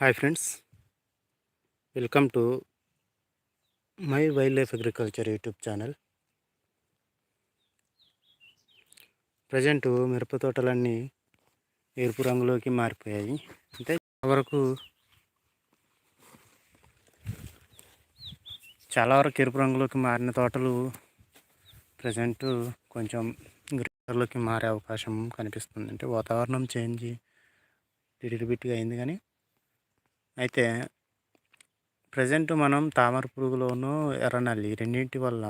Hi friends. Welcome to my wildlife agriculture YouTube channel. Present మిరప తోటలన్నీ ఎరుపు రంగులోకి మారిపోయాయి. అంటే వరకు చాలా వరకు ఎరుపు రంగులోకి మారిన తోటలు ప్రజెంట్ కొంచెం గ్రీన్లోకి మారే అవకాశం కనిపిస్తుంది. అంటే వాతావరణం చేంజ్ లిటిల్ అయింది కానీ అయితే ప్రజెంట్ మనం తామర పురుగులోను ఎర్రనల్లి రెండింటి వల్ల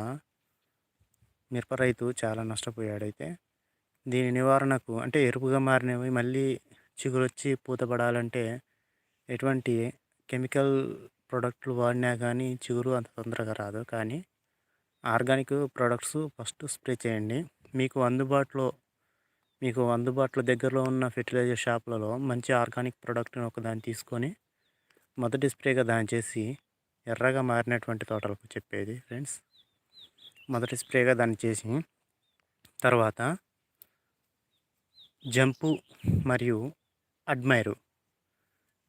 మిరప రైతు చాలా నష్టపోయాడైతే దీని నివారణకు అంటే ఎరుపుగా మారినవి మళ్ళీ చిగురొచ్చి పూత పడాలంటే ఎటువంటి కెమికల్ ప్రోడక్ట్లు వాడినా కానీ చిగురు అంత తొందరగా రాదు. కానీ ఆర్గానిక్ ప్రొడక్ట్స్ ఫస్ట్ స్ప్రే చేయండి. మీకు అందుబాటులో మీకు అందుబాటులో దగ్గరలో ఉన్న ఫెర్టిలైజర్ షాపులలో మంచి ఆర్గానిక్ ప్రోడక్ట్ని ఒకదాన్ని తీసుకొని మొదటి స్ప్రేగా దాని చేసి ఎర్రగా మారినటువంటి తోటలకు చెప్పేది ఫ్రెండ్స్. మొదటి స్ప్రేగా దాన్ని చేసి తర్వాత జంపు మరియు అడ్మైరు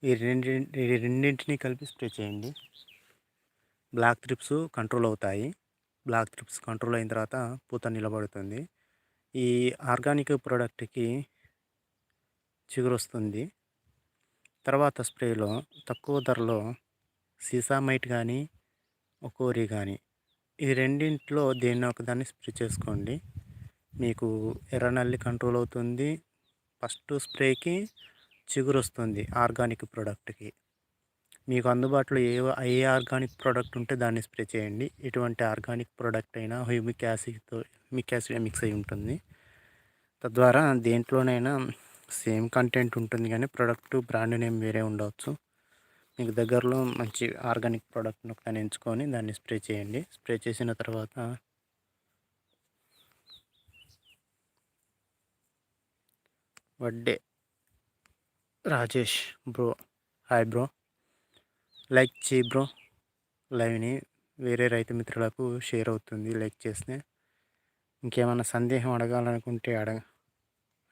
ఈ రెండి ఈ రెండింటిని కలిపి స్ప్రే చేయండి. బ్లాక్ త్రిప్స్ కంట్రోల్ అవుతాయి. బ్లాక్ త్రిప్స్ కంట్రోల్ అయిన తర్వాత పూత నిలబడుతుంది. ఈ ఆర్గానిక్ ప్రోడక్ట్కి చిగురు వస్తుంది తర్వాత స్ప్రేలో తక్కువ ధరలో సీసామైట్ కానీ ఒకోరి కానీ ఈ రెండింటిలో దేన్ని ఒకదాన్ని స్ప్రే చేసుకోండి. మీకు ఎర్రనల్లి కంట్రోల్ అవుతుంది. ఫస్ట్ స్ప్రేకి చిగురు వస్తుంది ఆర్గానిక్ ప్రోడక్ట్కి. మీకు అందుబాటులో ఏ ఏ ఆర్గానిక్ ప్రోడక్ట్ ఉంటే దాన్ని స్ప్రే చేయండి. ఎటువంటి ఆర్గానిక్ ప్రోడక్ట్ అయినా హ్యూమిక్ యాసిడ్తో హ్యూమిక్ యాసిడ్ మిక్స్ అయి ఉంటుంది. తద్వారా దేంట్లోనైనా సేమ్ కంటెంట్ ఉంటుంది కానీ ప్రోడక్ట్ బ్రాండ్ నేమ్ వేరే ఉండవచ్చు. మీకు దగ్గరలో మంచి ఆర్గానిక్ ప్రోడక్ట్ను ఒకటి ఎంచుకొని దాన్ని స్ప్రే చేయండి. స్ప్రే చేసిన తర్వాత Vadde Rajesh bro hi bro. Like చే బ్రో. లైవ్ని వేరే రైతు మిత్రులకు షేర్ అవుతుంది లైక్ చేస్తే. ఇంకేమైనా సందేహం అడగాలనుకుంటే అడగ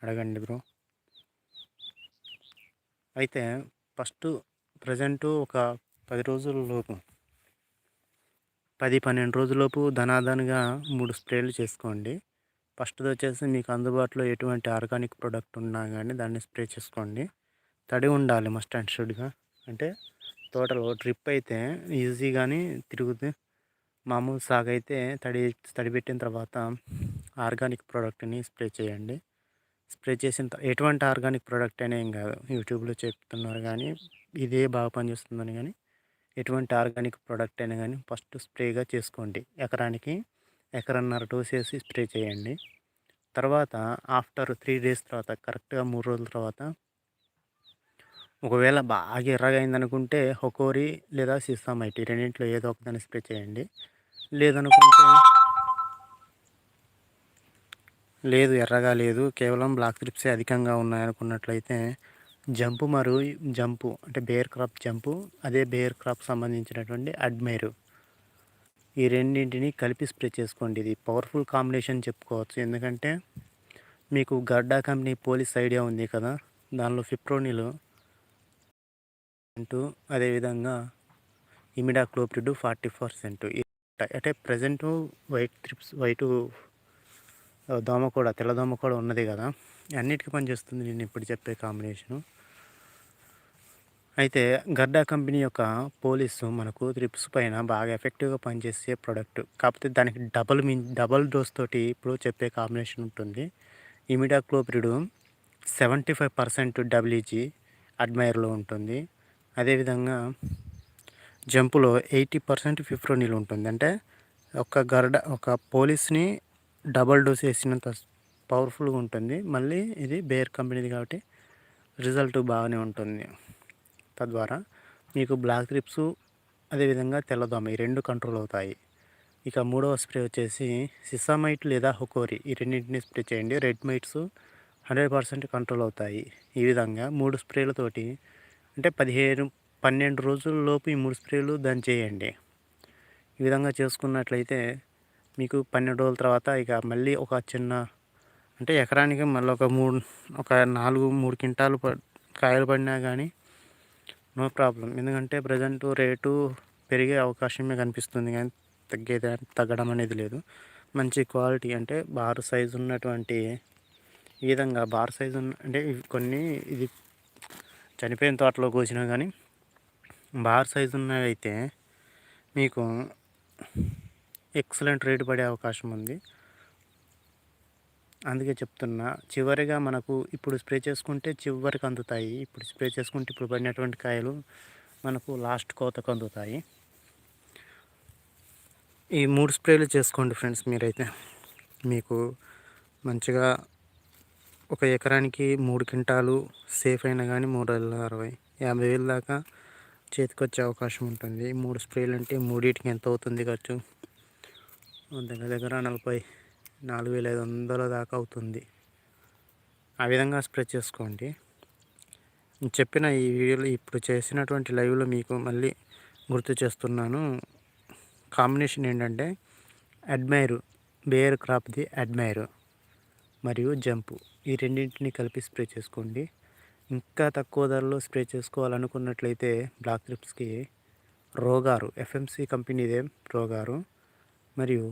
అడగండి బ్రో. అయితే ఫస్ట్ ప్రజెంట్ ఒక పది రోజులలోపు పది పన్నెండు రోజులలోపు ధనాధనగా మూడు స్ప్రేలు చేసుకోండి. ఫస్ట్ వచ్చేసి మీకు అందుబాటులో ఎటువంటి ఆర్గానిక్ ప్రోడక్ట్ ఉన్నా కానీ దాన్ని స్ప్రే చేసుకోండి. తడి ఉండాలి మస్ట్ అండ్ షుడ్గా. అంటే తోటలో ట్రిప్ అయితే ఈజీగానే తిరుగుతూ మామూలు సాగు అయితే తడి తడి పెట్టిన తర్వాత ఆర్గానిక్ ప్రోడక్ట్ని స్ప్రే చేయండి. స్ప్రే చేసిన ఎటువంటి ఆర్గానిక్ ప్రోడక్ట్ అయినా ఏం కాదు. యూట్యూబ్లో చెప్తున్నారు కానీ ఇదే బాగా పనిచేస్తుందని కానీ ఎటువంటి ఆర్గానిక్ ప్రోడక్ట్ అయినా కానీ ఫస్ట్ స్ప్రేగా చేసుకోండి. ఎకరానికి ఎకరన్నర డోస్ వేసి స్ప్రే చేయండి. తర్వాత ఆఫ్టర్ త్రీ డేస్ తర్వాత కరెక్ట్గా మూడు రోజుల తర్వాత ఒకవేళ బాగా ఎర్రగా అయిందనుకుంటే హొకోరి లేదా సిస్సామైటీ రెండింటిలో ఏదో ఒకదాన్ని స్ప్రే చేయండి. లేదనుకుంటే లేదు ఎర్రగా లేదు. కేవలం బ్లాక్ త్రిప్సే అధికంగా ఉన్నాయనుకున్నట్లయితే జంపు మరియు జంపు అంటే బేర్ క్రాప్ జంపు అదే బేర్ క్రాప్ సంబంధించినటువంటి అడ్మైరు. ఈ రెండింటిని కలిపి స్ప్రే చేసుకోండి. ఇది పవర్ఫుల్ కాంబినేషన్ చెప్పుకోవచ్చు. ఎందుకంటే మీకు గడ్డా కంపెనీ పోలీస్ ఐడియా ఉంది కదా దానిలో ఫిప్రోనిలు అంటూ అదేవిధంగా ఇమిడా క్లోప్రిడ్ ఫార్టీ పర్సెంట్. అంటే ప్రజెంట్ వైట్ ట్రిప్స్ వైటు దోమ కూడా తెల్ల దోమ కూడా ఉన్నది కదా. అన్నిటికీ పనిచేస్తుంది నేను ఇప్పుడు చెప్పే కాంబినేషను అయితే గడ్డా కంపెనీ యొక్క పోలీసు మనకు త్రిప్స్ పైన బాగా ఎఫెక్టివ్గా పనిచేసే ప్రోడక్ట్ కాకపోతే దానికి డబల్ మీ డబల్ డోస్ తోటి ఇప్పుడు చెప్పే కాంబినేషన్ ఉంటుంది. Imidacloprid seventy five percent WG అడ్మైర్లో ఉంటుంది. అదేవిధంగా జంపులో ఎయిటీ పర్సెంట్ ఫిఫ్రోనిల్ ఉంటుంది. అంటే ఒక గర్డ ఒక పోలీస్ని డబల్ డోస్ వేసినంత పవర్ఫుల్గా ఉంటుంది. మళ్ళీ ఇది బేర్ కంపెనీది కాబట్టి రిజల్ట్ బాగానే ఉంటుంది తద్వారా. మీకు బ్లాక్ ట్రిప్స్ అదేవిధంగా తెల్లదోమ ఈ రెండు కంట్రోల్ అవుతాయి. ఇక మూడవ స్ప్రే వచ్చేసి సిసామైట్ లేదా హుకోరి. ఈ రెండింటిని స్ప్రే చేయండి. Red mites hundred percent control అవుతాయి. ఈ విధంగా మూడు స్ప్రేలతోటి అంటే పదిహేను పన్నెండు రోజుల లోపు ఈ మూడు స్ప్రేలు దాన్ని చేయండి. ఈ విధంగా చేసుకున్నట్లయితే మీకు పన్నెండు రోజుల తర్వాత ఇక మళ్ళీ ఒక చిన్న అంటే ఎకరానికి మళ్ళీ ఒక మూడు ఒక నాలుగు మూడు క్వింటాలు కాయలు పడినా కానీ నో ప్రాబ్లం. ఎందుకంటే ప్రజెంట్ రేటు పెరిగే అవకాశమే కనిపిస్తుంది కానీ తగ్గేది తగ్గడం అనేది లేదు. మంచి క్వాలిటీ అంటే బార్ సైజు ఉన్నటువంటి ఈ విధంగా బార్ సైజు ఉన్న అంటే కొన్ని ఇది చనిపోయిన తోటలో కోసినా కానీ బార్ సైజు ఉన్నవి అయితే మీకు ఎక్సలెంట్ రేటు పడే అవకాశం ఉంది. అందుకే చెప్తున్నా చివరిగా మనకు ఇప్పుడు స్ప్రే చేసుకుంటే చివరికి అందుతాయి. ఇప్పుడు స్ప్రే చేసుకుంటే ఇప్పుడు పడినటువంటి కాయలు మనకు లాస్ట్ కోతకు అందుతాయి. ఈ మూడు స్ప్రేలు చేసుకోండి ఫ్రెండ్స్ మీరైతే. మీకు మంచిగా ఒక ఎకరానికి మూడు క్వింటాలు సేఫ్ అయినా కానీ మూడు వేల అరవై యాభై వేలు దాకా చేతికి వచ్చే అవకాశం ఉంటుంది. మూడు స్ప్రేలు అంటే మూడింటికి ఎంత అవుతుంది ఖర్చు దగ్గర దగ్గర నలభై నాలుగు వేల ఐదు వందల దాకా అవుతుంది. ఆ విధంగా స్ప్రే చేసుకోండి. చెప్పిన ఈ వీడియోలో ఇప్పుడు చేసినటువంటి లైవ్లో మీకు మళ్ళీ గుర్తు చేస్తున్నాను. కాంబినేషన్ ఏంటంటే అడ్మైరు బేర్ క్రాప్ది అడ్మైరు మరియు జంపు ఈ రెండింటిని కలిపి స్ప్రే చేసుకోండి. ఇంకా తక్కువ ధరలో స్ప్రే చేసుకోవాలనుకున్నట్లయితే బ్లాక్ లిప్స్కి రోగారు ఎఫ్ఎంసి కంపెనీదే రోగారు. మరియు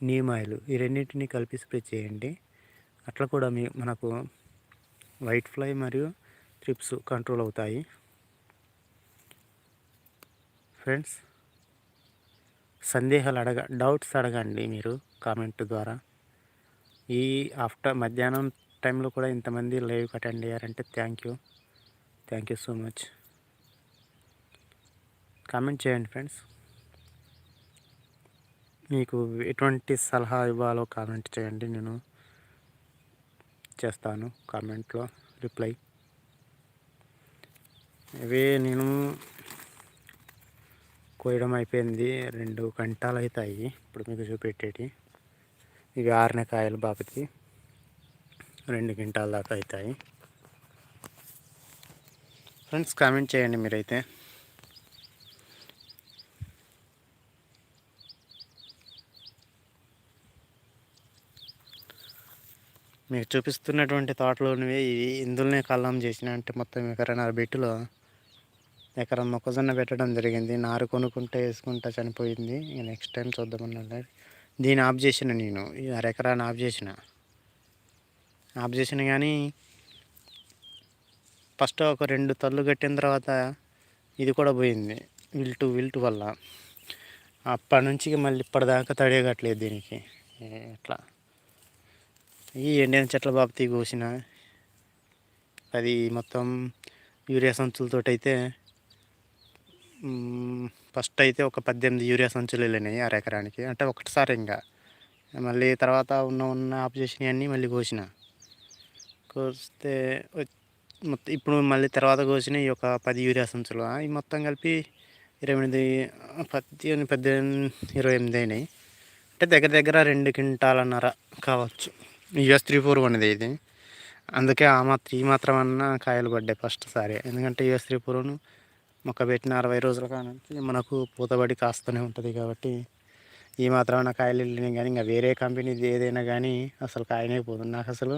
నీమ్ ఆయిల్ ఈ రెండింటిని కలిపి స్ప్రే చేయండి. అట్లా కూడా మీ మనకు వైట్ ఫ్లై మరియు ట్రిప్స్ కంట్రోల్ అవుతాయి. ఫ్రెండ్స్ సందేహాలు అడగ డౌట్స్ అడగండి మీరు కామెంట్ ద్వారా. ఈ ఆఫ్టర్ మధ్యాహ్నం టైంలో కూడా ఇంతమంది లైవ్ అటెండ్ అయ్యారంటే thank you thank you so much comment చేయండి ఫ్రెండ్స్ మీకు ఎటువంటి సలహా ఇవ్వాలో కామెంట్ చేయండి. నేను చేస్తాను కామెంట్లో రిప్లై. ఇవే నేను కోయడం అయిపోయింది. రెండు గంటలు అవుతాయి ఇప్పుడు మీకు చూపెట్టేటి. ఇవి ఆరిన కాయలు బాపతి. రెండు గంటల దాకా అవుతాయి. ఫ్రెండ్స్ కామెంట్ చేయండి మీరైతే. మీకు చూపిస్తున్నటువంటి తోటలోనివి ఇందులోనే కల్లం చేసిన అంటే మొత్తం ఎకరన్నర బెట్టులో ఎకరం మొక్కజొన్న పెట్టడం జరిగింది. నారు కొనుక్కుంటే వేసుకుంటా చనిపోయింది. నెక్స్ట్ టైం చూద్దామన్నా దీన్ని ఆఫ్ చేసిన నేను. ఈ అరెకరాన్ని ఆఫ్ చేసిన. ఆఫ్ చేసిన కానీ ఫస్ట్ ఒక రెండు తల్లు కట్టిన తర్వాత ఇది కూడా పోయింది. విల్టు విల్టు వల్ల. అప్పటి నుంచి మళ్ళీ ఇప్పటిదాకా తడియగట్లేదు దీనికి. ఎట్లా ఈ ఎండిన చెట్ల బాబతి కోసిన. అది మొత్తం యూరియా సంచులతో అయితే ఫస్ట్ అయితే ఒక పద్దెనిమిది యూరియా సంచులు వెళ్ళినాయి అరెకరానికి అంటే ఒకటిసారి ఇంకా. మళ్ళీ తర్వాత ఉన్న ఉన్న ఆపరేషన్ అన్నీ మళ్ళీ కోసిన. కోస్తే మొత్తం ఇప్పుడు మళ్ళీ తర్వాత కోసిన ఈ ఒక పది యూరియా సంచులు. ఈ మొత్తం కలిపి ఇరవై ఎనిమిది పద్దెనిమిది పద్దెనిమిది ఇరవై ఎనిమిది అయినాయి. అంటే దగ్గర దగ్గర రెండు క్వింటాలన్నర కావచ్చు. యుఎస్ త్రీ ఫోర్ అనేది ఇది అందుకే ఆ మాత్రం ఈ మాత్రం అన్న కాయలు పడ్డాయి ఫస్ట్ సారి. ఎందుకంటే యుఎస్ త్రీ ఫోర్ను మొక్క పెట్టిన అరవై రోజుల కానుంచి మనకు పూతబడి కాస్తూనే ఉంటుంది కాబట్టి ఈ మాత్రమైన కాయలు వెళ్ళినాయి కానీ ఇంకా వేరే కంపెనీది ఏదైనా కానీ అసలు కాయనే నాకు అసలు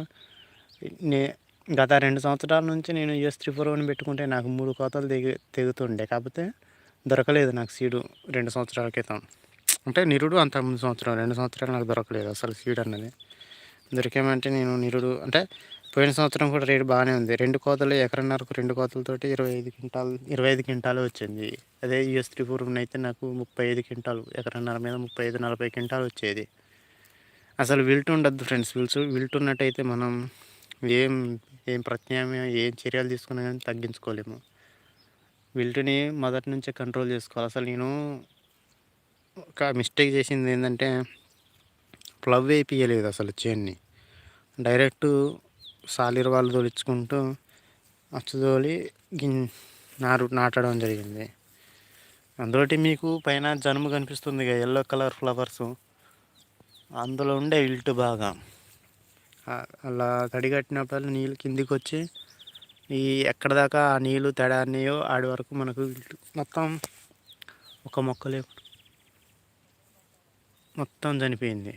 నే గత రెండు సంవత్సరాల నుంచి నేను యుఎస్ త్రీ ఫోర్ వన్ పెట్టుకుంటే నాకు మూడు కోతలు తెగి తెగుతుండే. కాకపోతే దొరకలేదు నాకు సీడు రెండు సంవత్సరాల క్రితం. అంటే నిరుడు అంత ముందు సంవత్సరం రెండు సంవత్సరాలు నాకు దొరకలేదు అసలు సీడ్ అన్నది. దొరికామంటే నేను నిరుడు అంటే పోయిన సంవత్సరం కూడా రేటు బాగానే ఉంది. రెండు కోతలు ఎకరన్నరకు రెండు కోతలతోటి ఇరవై ఐదు క్వింటాలు ఇరవై ఐదు క్వింటాలు వచ్చింది. అదే యూఎస్ త్రిపురం అయితే నాకు ముప్పై ఐదు క్వింటాలు ఎకరన్నర మీద ముప్పై ఐదు నలభై క్వింటాలు వచ్చేది. అసలు విల్ట్ ఉండద్దు ఫ్రెండ్స్ విల్స్ విల్ట్ ఉన్నట్టయితే మనం ఏం ఏం ప్రత్యామ్నాయం ఏం చర్యలు తీసుకున్నా కానీ తగ్గించుకోలేము. విల్టుని మొదటి నుంచే కంట్రోల్ చేసుకోవాలి. అసలు నేను ఒక మిస్టేక్ చేసింది ఏంటంటే ప్లవ్ వేపియలేదు అసలు చేన్ని. డైరెక్ట్ సాలిర్ వాళ్ళు తోలించుకుంటూ అచ్చుదోలి గిన్ నారు నాటడం జరిగింది. అందులోటి మీకు పైన జనుము కనిపిస్తుంది ఎల్లో కలర్ ఫ్లవర్స్. అందులో ఉండే ఇల్టు బాగా అలా తడిగట్టినప్పుడు నీళ్ళు కిందికి వచ్చి ఈ ఎక్కడ దాకా ఆ నీళ్ళు తడానియో ఆడి వరకు మనకు మొత్తం ఒక మొక్క లేకుండా మొత్తం చనిపోయింది.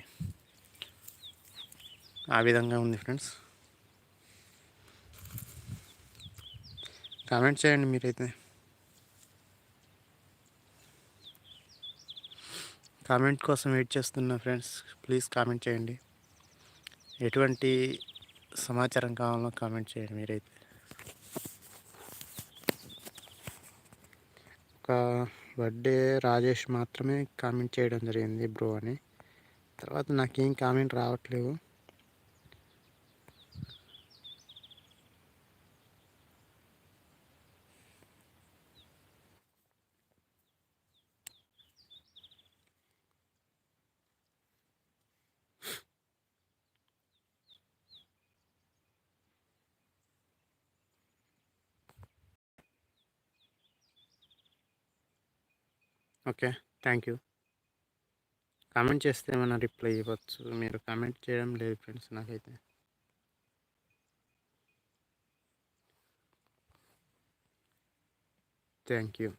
ఆ విధంగా ఉంది ఫ్రెండ్స్. కామెంట్ చేయండి మీరైతే. కామెంట్ కోసం వెయిట్ చేస్తున్నా ఫ్రెండ్స్ ప్లీజ్ కామెంట్ చేయండి. ఎటువంటి సమాచారం కావాలో కామెంట్ చేయండి మీరైతే. ఒక బర్త్డే రాజేష్ మాత్రమే కామెంట్ చేయడం జరిగింది బ్రో అని. తర్వాత నాకేం కామెంట్ రావట్లేదు ఓకే. Thank you. కామెంట్ చేస్తే ఏమైనా రిప్లై ఇవ్వచ్చు? మీరు కామెంట్ చేయడం లేదు ఫ్రెండ్స్ నాకైతే. Thank you.